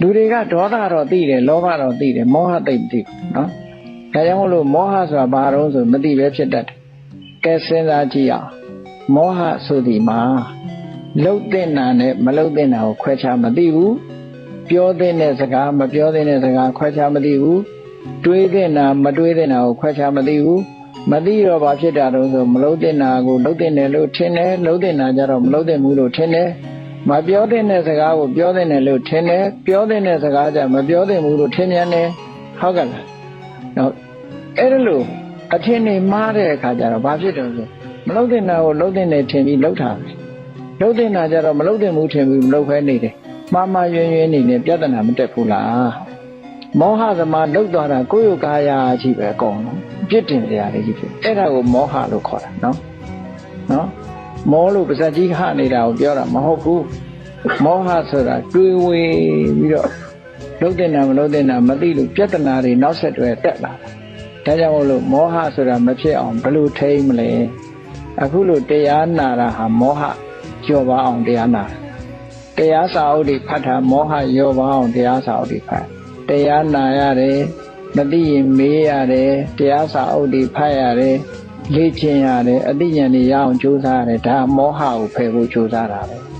လူတွေကဒေါသတော့သိတယ်လောဘတော့သိတယ်မောဟသိမ့်သိဘူးနော်ဒါကြောင့်မို့လို့မောဟဆိုတာဘာတော့ဆိုမသိပဲဖြစ်တတ်တယ်ကဲစဉ်းစားကြည့်အောင်မောဟဆိုဒီမှာလှုပ်တဲ့နာနဲ့မလှုပ်တဲ့နာကိုခွဲခြားမသိဘူးပြောတဲ့စကားမပြောတဲ့စကားခွဲခြားမသိဘူးတွေးတဲ့နာမတွေးတဲ့နာကိုခွဲခြားမသိဘူးမသိတော့ဘာဖြစ်တာတော့ဆိုမလှုပ်တဲ့နာကိုလှုပ်တဲ့နယ်လို့ထင်တယ်လှုပ်တဲ့နာကြတော့မလှုပ်တဲ့မှုလို့ထင်တယ် မပြောတဲ့စကားကိုပြောတဲ့နယ်လို့ထင်တယ်ပြောတဲ့စကားကြမပြောတဲ့မှုလို့ထင်မြန်တယ်ဟုတ်ကဲ့လားတော့အဲ့ဒါလို့အထင်နေမှားတဲ့အခါကျတော့ဘာဖြစ်တယ်ဆိုမလှုပ်တဲ့နာကိုလှုပ်တဲ့နယ်ထင်ပြီးလှုပ်တာပဲလှုပ်တဲ့နာကြတော့မလှုပ်တဲ့မှုထင်ပြီးမလှုပ်ဖဲနေတယ်မှားမှားယွင်းယွင်းနေနေပြဿနာမတက်ဘူးလားမောဟသမားလှုပ်သွားတာကိုယ့်ရဲ့ကာယကြီးပဲအကုန်လုံးပြစ်တင်ကြရလေကြီးဖြစ်အဲ့ဒါကိုမောဟလို့ခေါ်တာနော်နော် မောလို့ပါဇက်ကြီးဟနေတာကိုပြောတာမဟုတ်ဘူးမောဟဆိုတာတွေးဝေပြီးတော့လှုပ်တဲ့နာမလှုပ်တဲ့နာမသိလို့ပြဿနာတွေနောက်ဆက်တွဲတက်လာတာဒါကြောင့်မို့လို့မောဟဆိုတာမဖြစ်အောင်ဘယ်လိုထိမ့်မလဲအခုလို့တရားနာတာဟာမောဟကျော်ပါအောင်တရားနာတာတရားစာအုပ်တွေဖတ်တာမောဟရောပါအောင်တရားစာအုပ်တွေဖတ်တရားနာရတယ်မသိရင်မေးရတယ်တရားစာအုပ်တွေဖတ်ရတယ် လေ့ကျင့်ရတယ်အသိဉာဏ်တွေရအောင်ကြိုးစားရတယ်ဒါမောဟကိုဖယ်ဖို့ကြိုးစားတာပဲ